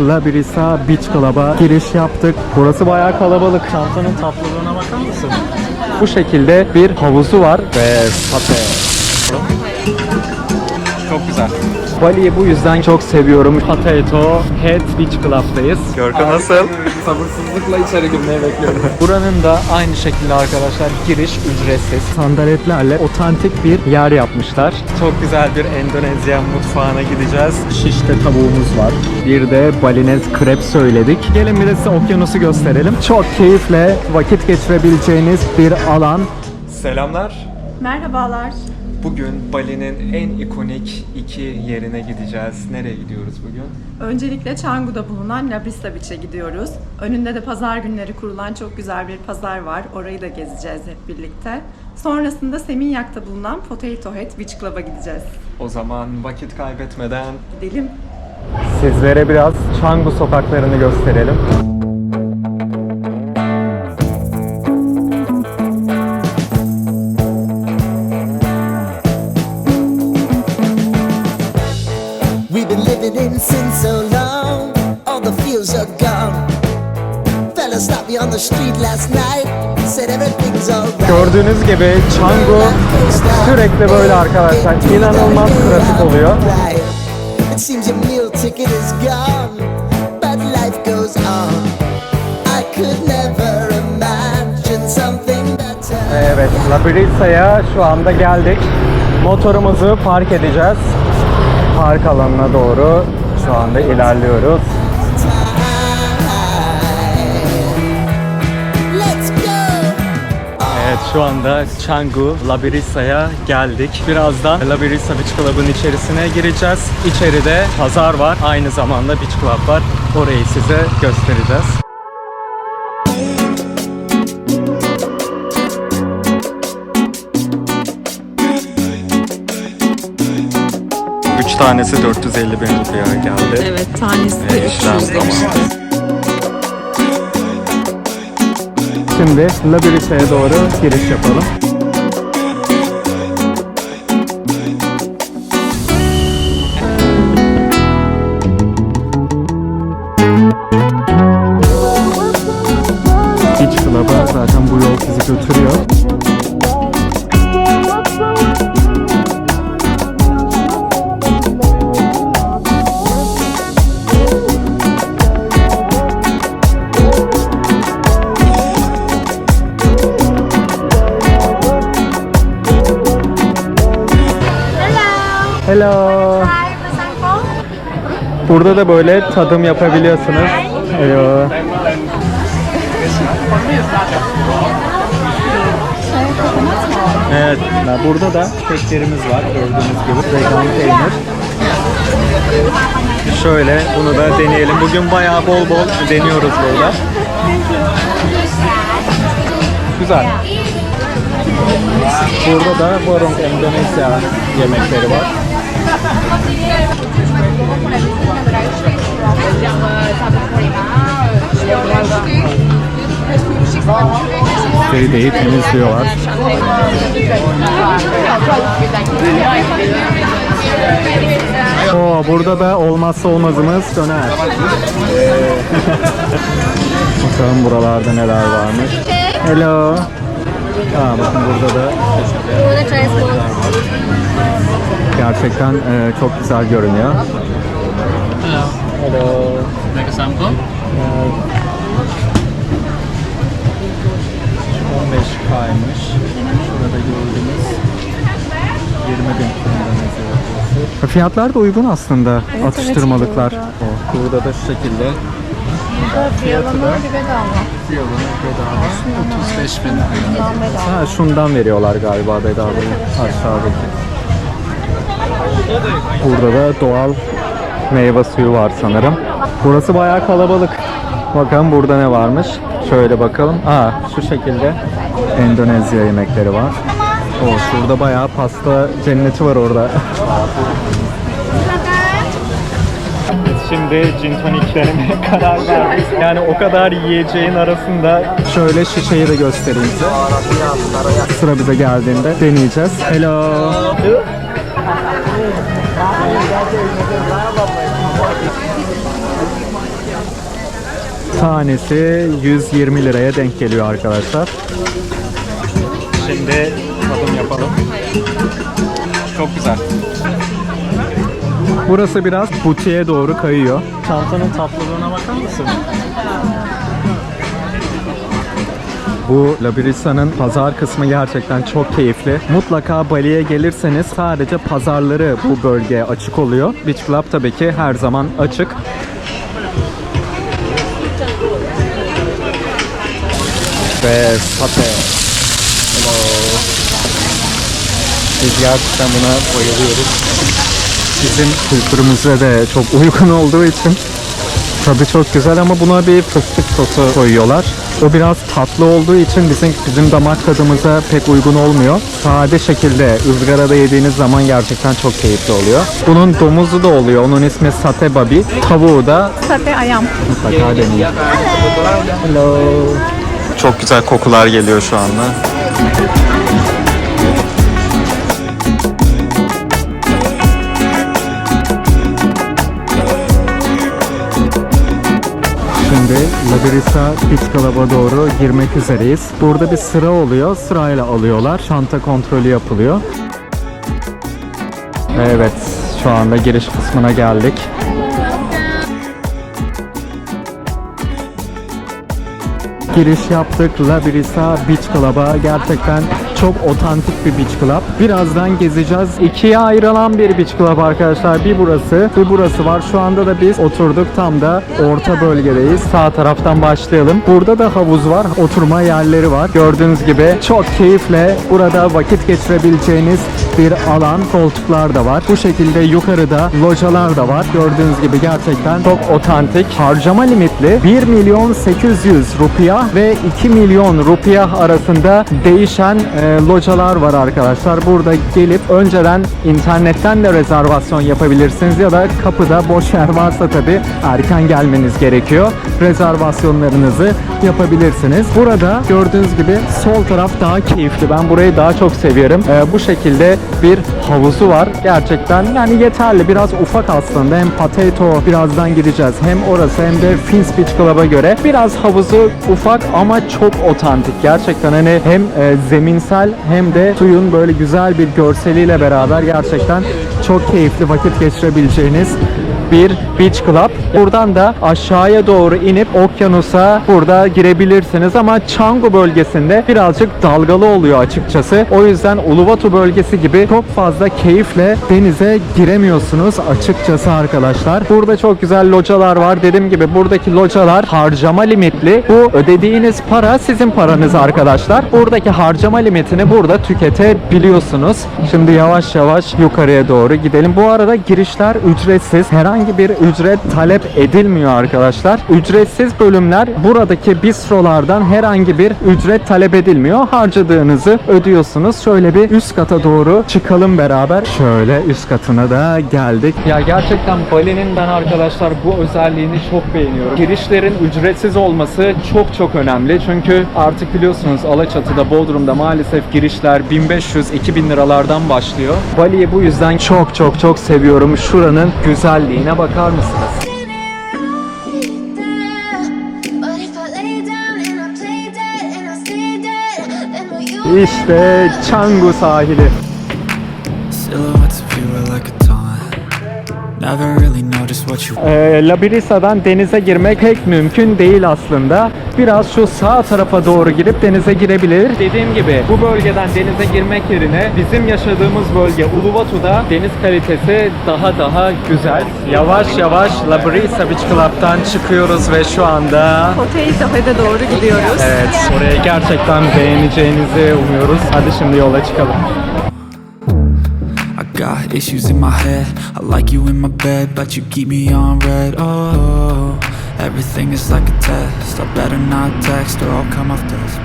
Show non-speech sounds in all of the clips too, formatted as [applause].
La Brisa Beach Club'a giriş yaptık. Burası bayağı kalabalık. Çantanın tatlılığına bakar mısın? Bu şekilde bir havuzu var ve sate. Çok güzel. Bali'yi bu yüzden çok seviyorum. Potato Head Beach Club'dayız. Görkem nasıl? Sabırsızlıkla içeri girmeyi bekliyorum. Buranın da aynı şekilde arkadaşlar giriş ücretsiz. Sandaletlerle otantik bir yer yapmışlar. Çok güzel bir Endonezya mutfağına gideceğiz. Şişte tavuğumuz var. Bir de balinez krep söyledik. Gelin bir de size okyanusu gösterelim. Çok keyifle vakit geçirebileceğiniz bir alan. Selamlar. Merhabalar. Bugün Bali'nin en ikonik iki yerine gideceğiz. Nereye gidiyoruz bugün? Öncelikle Canggu'da bulunan La Brisa Beach'e gidiyoruz. Önünde de pazar günleri kurulan çok güzel bir pazar var. Orayı da gezeceğiz hep birlikte. Sonrasında Seminyak'ta bulunan Potato Head Beach Club'a gideceğiz. O zaman vakit kaybetmeden Gidelim. Sizlere biraz Canggu sokaklarını gösterelim. Sin so long, all the fields are gone. Fella stopped me on the street last night, said everything's alright. Gördüğünüz gibi Canggu sürekli böyle arkadaşlar. İnanılmaz trafik oluyor. It seems your meal ticket is gone, but life goes on. I could never imagine something better. Evet, La Brisa'ya şu anda geldik. Motorumuzu park edeceğiz. Park alanına doğru şu anda ilerliyoruz. Let's go. Evet şu anda Canggu La Brisa'ya geldik. Birazdan La Brisa Beach Club'ın içerisine gireceğiz. İçeride pazar var. Aynı zamanda Beach Club var. Orayı size göstereceğiz. Tanesi 450 bin liraya geldi. Evet, tanesi Ve işlem zamanı. Şimdi La Brisa'ya doğru giriş yapalım. Beach Club'a zaten bu yol bizi götürüyor. Burada da böyle tadım yapabiliyorsunuz. Hello. Evet, burada da keklerimiz var gördüğünüz gibi vegan peynir. Şöyle bunu da deneyelim. Bugün bayağı bol bol deniyoruz burada. Güzel. Burada da Borong Endonezya yemekleri var. Feride'yi temizliyorlar. Oo, burada da olmazsa olmazımız döner. [laughs] Bakalım buralarda neler varmış. Hello. Aa, bakın burada da gerçekten e, çok güzel görünüyor. Hello. Like a sample? 15 kaymış. Şurada gördüğünüz 20 bin Endonezya Fiyatlar da uygun aslında. Atıştırmalıklar. Oh, Burada da şu şekilde. Fiyatı da fiyatını bedava. 35 bin. Ha, şundan veriyorlar galiba bedava aşağıdaki. Burada da doğal meyve suyu var sanırım. Burası bayağı kalabalık. Bakalım burada ne varmış. Şöyle bakalım. Aa şu şekilde Endonezya yemekleri var. O şurada bayağı pasta cenneti var orada. [laughs] Şimdi gin toniklerime [laughs] karar verdik. Yani o kadar yiyeceğin arasında şöyle şişeyi de göstereyim size. Sıra bize geldiğinde deneyeceğiz. Hello. Tanesi 120 liraya denk geliyor arkadaşlar. Şimdi tadım yapalım. Çok güzel. Burası biraz butiğe doğru kayıyor. Çantanın tatlılığına bakar mısın? Bu Labirissa'nın pazar kısmı gerçekten çok keyifli. Mutlaka Bali'ye gelirseniz sadece pazarları bu bölgeye açık oluyor. Beach Club tabii ki her zaman açık. Ve sate. Hello. Biz gerçekten buna bayılıyoruz. Bizim kültürümüze de çok uygun olduğu için Tadı çok güzel ama buna bir fıstık sosu koyuyorlar. O biraz tatlı olduğu için bizim bizim damak tadımıza pek uygun olmuyor. Sade şekilde ızgarada yediğiniz zaman gerçekten çok keyifli oluyor. Bunun domuzu da oluyor. Onun ismi sate babi. Tavuğu da Sate ayam. mutlaka deneyin. Hello. Çok güzel kokular geliyor şu anda. Şimdi Labirisa Beach Club'a doğru girmek üzereyiz. Burada bir sıra oluyor. Sırayla alıyorlar. Çanta kontrolü yapılıyor. Evet, şu anda giriş kısmına geldik. giriş yaptık. La Brisa Beach Club'a. Gerçekten çok otantik bir beach club. Birazdan gezeceğiz. İkiye ayrılan bir beach club arkadaşlar. Bir burası, bir burası var. Şu anda da biz oturduk tam da orta bölgedeyiz. Sağ taraftan başlayalım. Burada da havuz var. Oturma yerleri var. Gördüğünüz gibi çok keyifle burada vakit geçirebileceğiniz bir alan. Koltuklar da var. Bu şekilde yukarıda localar da var. Gördüğünüz gibi gerçekten çok otantik. Harcama limitli 1 milyon 800 rupiya ve 2 milyon rupiya arasında değişen e, localar var arkadaşlar. Burada gelip önceden internetten de rezervasyon yapabilirsiniz ya da kapıda boş yer varsa tabi erken gelmeniz gerekiyor. Rezervasyonlarınızı yapabilirsiniz. Burada gördüğünüz gibi sol taraf daha keyifli. Ben burayı daha çok seviyorum. E, bu şekilde bir havuzu var. Gerçekten yani yeterli. Biraz ufak aslında. Hem Potato birazdan gideceğiz. Hem orası hem de Fins Beach Club'a göre biraz havuzu ufak ama çok otantik. Gerçekten hani hem e, zeminsel hem de suyun böyle güzel bir görseliyle beraber gerçekten çok keyifli vakit geçirebileceğiniz bir beach club. Buradan da aşağıya doğru inip okyanusa burada girebilirsiniz ama Canggu bölgesinde birazcık dalgalı oluyor açıkçası. O yüzden Uluwatu bölgesi gibi çok fazla keyifle denize giremiyorsunuz açıkçası arkadaşlar. Burada çok güzel localar var. Dediğim gibi buradaki localar harcama limitli. Bu ödediğiniz para sizin paranız arkadaşlar. Buradaki harcama limitini burada tüketebiliyorsunuz. Şimdi yavaş yavaş yukarıya doğru gidelim. Bu arada girişler ücretsiz. Herhangi bir ücret talep edilmiyor arkadaşlar. Ücretsiz bölümler buradaki bistrolardan herhangi bir ücret talep edilmiyor. Harcadığınızı ödüyorsunuz. Şöyle bir üst kata doğru çıkalım beraber. Şöyle üst katına da geldik. Ya gerçekten Bali'nin ben arkadaşlar bu özelliğini çok beğeniyorum. Girişlerin ücretsiz olması çok çok önemli. Çünkü artık biliyorsunuz Alaçatı'da, Bodrum'da maalesef girişler 1500-2000 liralardan başlıyor. Bali'yi bu yüzden çok çok çok seviyorum. Şuranın güzelliğine bakar mısınız? But if I Ee, Labirisa'dan denize girmek pek mümkün değil aslında. Biraz şu sağ tarafa doğru girip denize girebilir. Dediğim gibi bu bölgeden denize girmek yerine bizim yaşadığımız bölge Uluwatu'da deniz kalitesi daha daha güzel. Yavaş yavaş Labirisa Beach Club'tan çıkıyoruz ve şu anda Head'e doğru gidiyoruz. Evet, orayı gerçekten beğeneceğinizi umuyoruz. Hadi şimdi yola çıkalım. Got issues in my head. I like you in my bed, but you keep me on red. Oh, everything is like a test. I better not text or I'll come off this.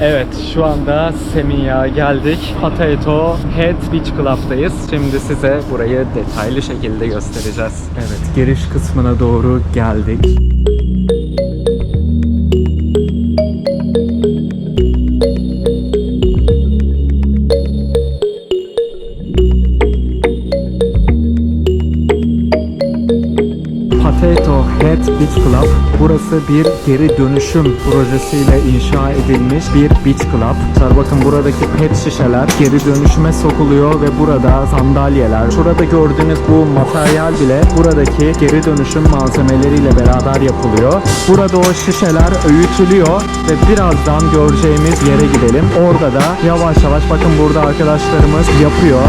Evet, şu anda Seminya geldik. Potato Head Beach Club'dayız. Şimdi size burayı detaylı şekilde göstereceğiz. Evet, giriş kısmına doğru geldik. Potato Head Beach Club. Burası bir geri dönüşüm projesiyle inşa edilmiş bir beach club. Arkadaşlar bakın buradaki pet şişeler geri dönüşüme sokuluyor ve burada sandalyeler. Şurada gördüğünüz bu materyal bile buradaki geri dönüşüm malzemeleriyle beraber yapılıyor. Burada o şişeler öğütülüyor ve birazdan göreceğimiz yere gidelim. Orada da yavaş yavaş bakın burada arkadaşlarımız yapıyor.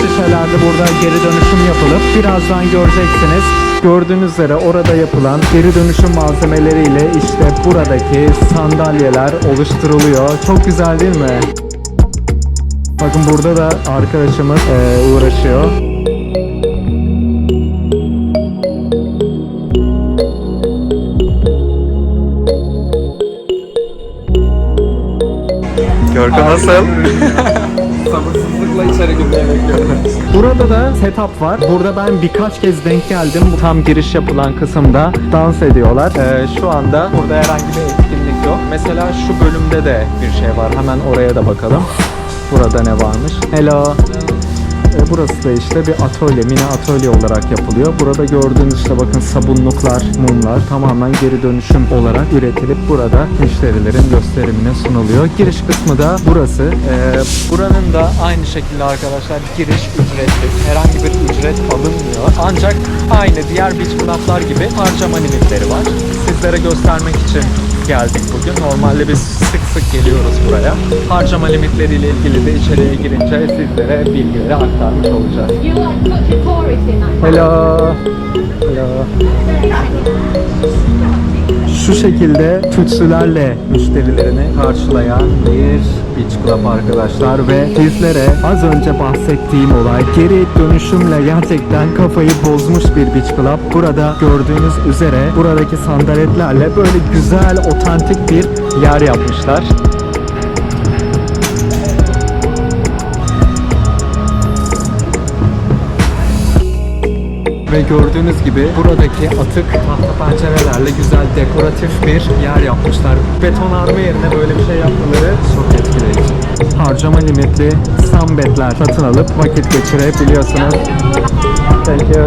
Şişelerde burada geri dönüşüm yapılıp birazdan göreceksiniz. Gördüğünüz üzere orada yapılan geri dönüşüm malzemeleriyle işte buradaki sandalyeler oluşturuluyor. Çok güzel değil mi? Bakın burada da arkadaşımız eee, uğraşıyor. Görkem nasıl? [laughs] Sabırsızlıkla içeri girmeyi bekliyorum. Burada da setup var. Burada ben birkaç kez denk geldim. Tam giriş yapılan kısımda dans ediyorlar. Ee, şu anda burada herhangi bir etkinlik yok. Mesela şu bölümde de bir şey var. Hemen oraya da bakalım. Burada ne varmış? Hello. Ee, Burası da işte bir atölye, mini atölye olarak yapılıyor. Burada gördüğünüz işte bakın sabunluklar, mumlar tamamen geri dönüşüm olarak üretilip burada müşterilerin gösterimine sunuluyor. Giriş kısmı da burası. Ee, buranın da aynı şekilde arkadaşlar giriş ücretsiz. Herhangi bir ücret alınmıyor. Ancak aynı diğer beach club'lar gibi harcama limitleri var. Sizlere göstermek için geldik bugün. Normalde biz sık sık geliyoruz buraya. Harcama limitleriyle ilgili de içeriye girince sizlere bilgileri aktarmış olacağız. Hello. Hello. Şu şekilde tütsülerle müşterilerini karşılayan bir beach club arkadaşlar ve sizlere az önce bahsettiğim olay geri dönüşümle gerçekten kafayı bozmuş bir beach club. Burada gördüğünüz üzere buradaki sandaletlerle böyle güzel otantik bir yer yapmışlar. Ve gördüğünüz gibi buradaki atık tahta pencerelerle güzel dekoratif bir yer yapmışlar. Betonarme yerine böyle bir şey yapmaları çok etkileyici. Harcama limitli sambetler satın alıp vakit geçirebiliyorsunuz. Thank you.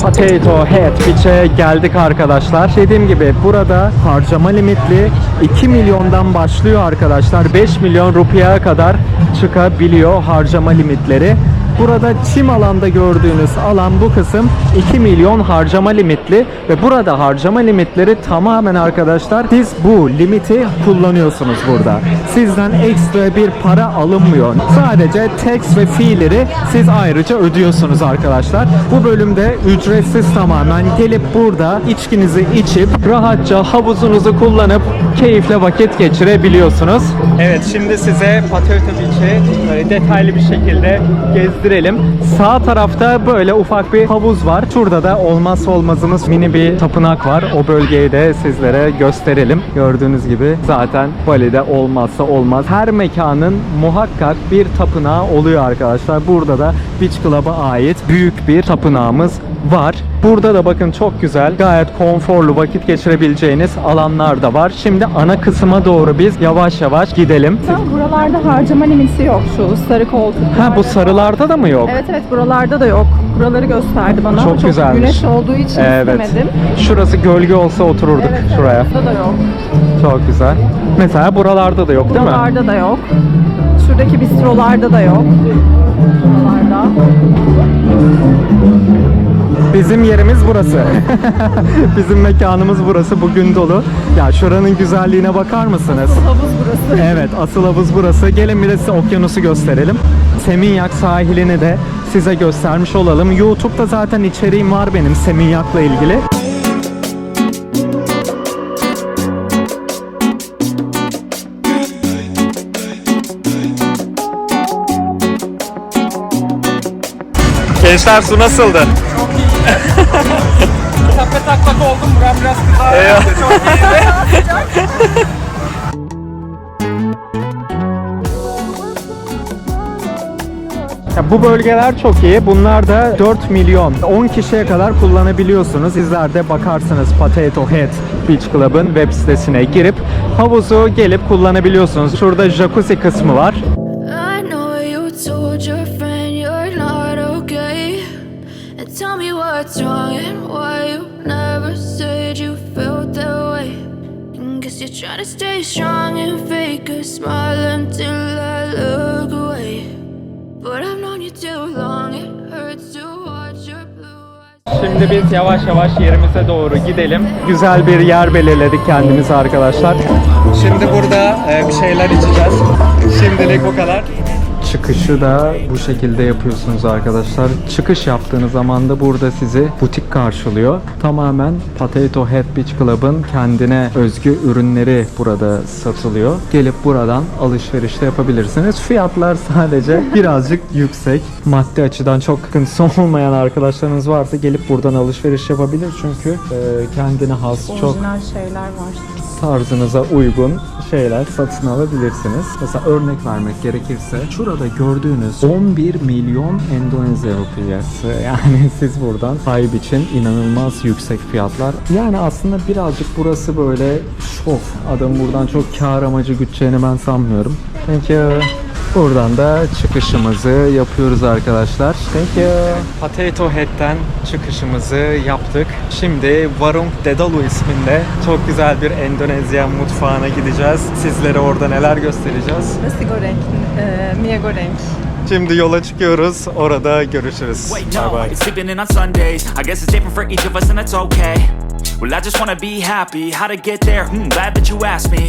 Potato Head Beach'e geldik arkadaşlar. Dediğim gibi burada harcama limitli 2 milyondan başlıyor arkadaşlar. 5 milyon rupiye kadar çıkabiliyor harcama limitleri. Burada çim alanda gördüğünüz alan bu kısım 2 milyon harcama limitli ve burada harcama limitleri tamamen arkadaşlar siz bu limiti kullanıyorsunuz burada. Sizden ekstra bir para alınmıyor. Sadece tax ve fiilleri siz ayrıca ödüyorsunuz arkadaşlar. Bu bölümde ücretsiz tamamen gelip burada içkinizi içip rahatça havuzunuzu kullanıp keyifle vakit geçirebiliyorsunuz. Evet şimdi size Potato Beach'i böyle detaylı bir şekilde gezdirelim. Sağ tarafta böyle ufak bir havuz var. Şurada da olmazsa olmazımız mini bir tapınak var. O bölgeyi de sizlere gösterelim. Gördüğünüz gibi zaten Bali'de olmazsa olmaz. Her mekanın muhakkak bir tapınağı oluyor arkadaşlar. Burada da Beach Club'a ait büyük bir tapınağımız var. Burada da bakın çok güzel, gayet konforlu vakit geçirebileceğiniz alanlar da var. Şimdi ana kısma doğru biz yavaş yavaş gidelim. Buralarda harcama limiti yok şu sarı koltuklarda. Ha bu sarılarda da mı yok? Evet evet buralarda da yok. Buraları gösterdi bana Çok çok güzelmiş. güneş olduğu için Evet. istemedim. Şurası gölge olsa otururduk Evet, şuraya. Evet, burada da yok. Çok güzel. Mesela buralarda da yok değil mi? Buralarda da yok. Şuradaki bistrolarda da yok. Buralarda. Bizim yerimiz burası. [laughs] Bizim mekanımız burası. Bugün dolu. Ya şuranın güzelliğine bakar mısınız? Havuz burası. Evet, asıl havuz burası. Gelin bir de size okyanusu gösterelim. Seminyak sahilini de size göstermiş olalım. YouTube'da zaten içeriğim var benim Seminyak'la ilgili. Gençler su nasıldı? Tepe taklak oldum. Buram biraz kızardı. Çok iyiydi. Ya bu bölgeler çok iyi. Bunlar da 4 milyon. 10 kişiye kadar kullanabiliyorsunuz. Sizler de bakarsınız Potato Head Beach Club'ın web sitesine girip havuzu gelip kullanabiliyorsunuz. Şurada jacuzzi kısmı var. what's wrong and why you never said you felt that way. And you're trying to stay strong and fake a smile until I look away. But I've known you too long, it hurts to watch your Şimdi biz yavaş yavaş yerimize doğru gidelim. Güzel bir yer belirledik kendimize arkadaşlar. Şimdi burada e, bir şeyler içeceğiz. Şimdilik bu kadar. Çıkışı da bu şekilde yapıyorsunuz arkadaşlar. Çıkış yaptığınız zaman da burada sizi butik karşılıyor. Tamamen Potato Head Beach Club'ın kendine özgü ürünleri burada satılıyor. Gelip buradan alışveriş de yapabilirsiniz. Fiyatlar sadece [laughs] birazcık yüksek. Maddi açıdan çok sıkıntısı olmayan arkadaşlarınız varsa gelip buradan alışveriş yapabilir. Çünkü kendine has çok Orijinal şeyler var. Tarzınıza uygun şeyler satın alabilirsiniz. Mesela örnek vermek gerekirse şurada gördüğünüz 11 milyon Endonezya rupiyası. [laughs] Yani siz buradan sahip için inanılmaz yüksek fiyatlar. Yani aslında birazcık burası böyle şov. Adam buradan çok kar amacı güteceğini ben sanmıyorum. Thank you. Buradan da çıkışımızı yapıyoruz arkadaşlar. Thank you. Potato Head'den çıkışımızı yaptık. Şimdi Warung Dedalu isminde çok güzel bir Endonezya mutfağına gideceğiz. Sizlere orada neler göstereceğiz. Nasi goreng, e, mie goreng. Şimdi yola çıkıyoruz. Orada görüşürüz. Wait, Bye bye. it's sleeping in on Sundays. I guess it's different for each of us, and that's okay. Well, I just wanna be happy. How to get there? Hmm, glad that you asked me.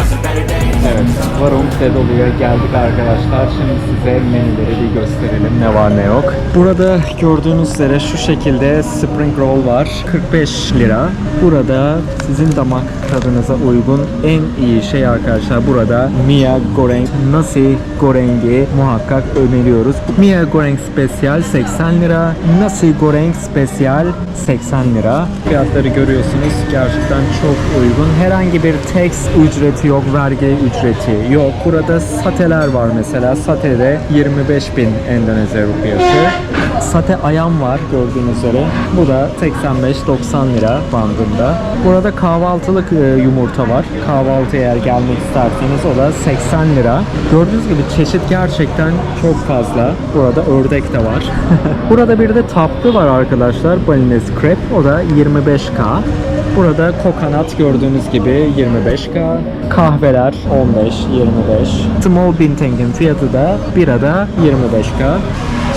Evet, Varun Dedolu'ya geldik arkadaşlar. Şimdi size menüleri bir gösterelim. Ne var ne yok. Burada gördüğünüz üzere şu şekilde spring roll var. 45 lira. Burada sizin damak tadınıza uygun en iyi şey arkadaşlar burada Mia Goreng Nasi Goreng'i muhakkak öneriyoruz. Mia Goreng Special 80 lira. Nasi Goreng Special 80 lira. Fiyatları görüyorsunuz. Gerçekten çok uygun. Herhangi bir tax ücreti yok, vergi ücreti yok. Burada sateler var mesela. Satede 25 bin Endonezya rupiyası. Sate ayam var gördüğünüz üzere. Bu da 85-90 lira bandında. Burada kahvaltılık e, yumurta var. Kahvaltı eğer gelmek isterseniz o da 80 lira. Gördüğünüz gibi çeşit gerçekten çok fazla. Burada ördek de var. [laughs] Burada bir de tatlı var arkadaşlar. Balinese crepe. O da 25k. Burada kokonat gördüğünüz gibi 25k. Kahveler 15-25. Small Bintang'in fiyatı da birada 25k.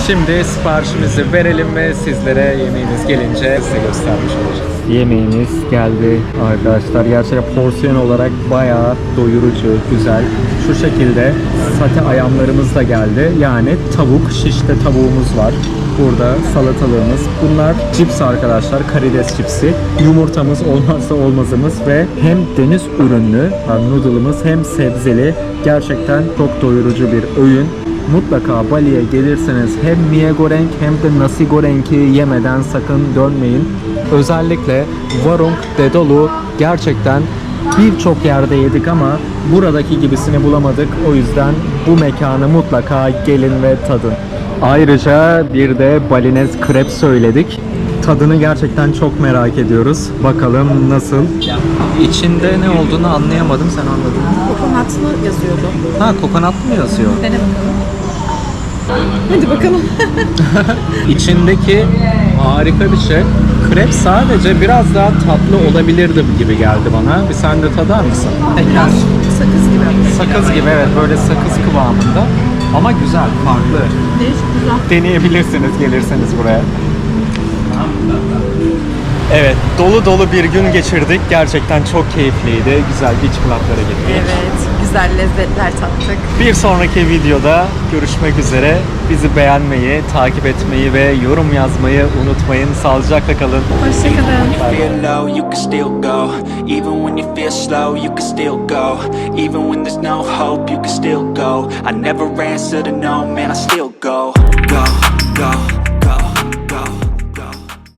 Şimdi siparişimizi verelim ve sizlere yemeğiniz gelince size göstermiş olacağız. Yemeğimiz geldi arkadaşlar. Gerçekten porsiyon olarak bayağı doyurucu, güzel. Şu şekilde sate ayamlarımız da geldi. Yani tavuk, şişte tavuğumuz var. Burada salatalığımız. Bunlar cips arkadaşlar. Karides cipsi. Yumurtamız olmazsa olmazımız ve hem deniz ürünlü yani noodle'ımız hem sebzeli. Gerçekten çok doyurucu bir öğün. Mutlaka Bali'ye gelirseniz hem mie goreng hem de nasi goreng'i yemeden sakın dönmeyin. Özellikle Warung Dedolu gerçekten birçok yerde yedik ama buradaki gibisini bulamadık. O yüzden bu mekanı mutlaka gelin ve tadın. Ayrıca bir de Balinese krep söyledik. Tadını gerçekten çok merak ediyoruz. Bakalım nasıl? İçinde ne olduğunu anlayamadım. Sen anladın mı? Kokonatlı yazıyordu. Ha kokonatlı mı yazıyor? Dene bakalım. Hadi bakalım. [laughs] İçindeki harika bir şey. Krep sadece biraz daha tatlı olabilirdi gibi geldi bana. Bir sen de tadar mısın? Biraz sakız gibi. Sakız gibi evet böyle sakız kıvamında. Ama güzel, farklı. Değişik güzel. Deneyebilirsiniz gelirseniz buraya. Evet, dolu dolu bir gün geçirdik. Gerçekten çok keyifliydi. Güzel beach club'lara gittik. Evet, güzel lezzetler tattık. Bir sonraki videoda görüşmek üzere. Bizi beğenmeyi, takip etmeyi ve yorum yazmayı unutmayın. Sağlıcakla kalın. Hoşçakalın. feel low, you can still go. Even when you feel slow, you can still go. Even when there's no hope, you can still go. I never answer to no, man, I still go. Go, go.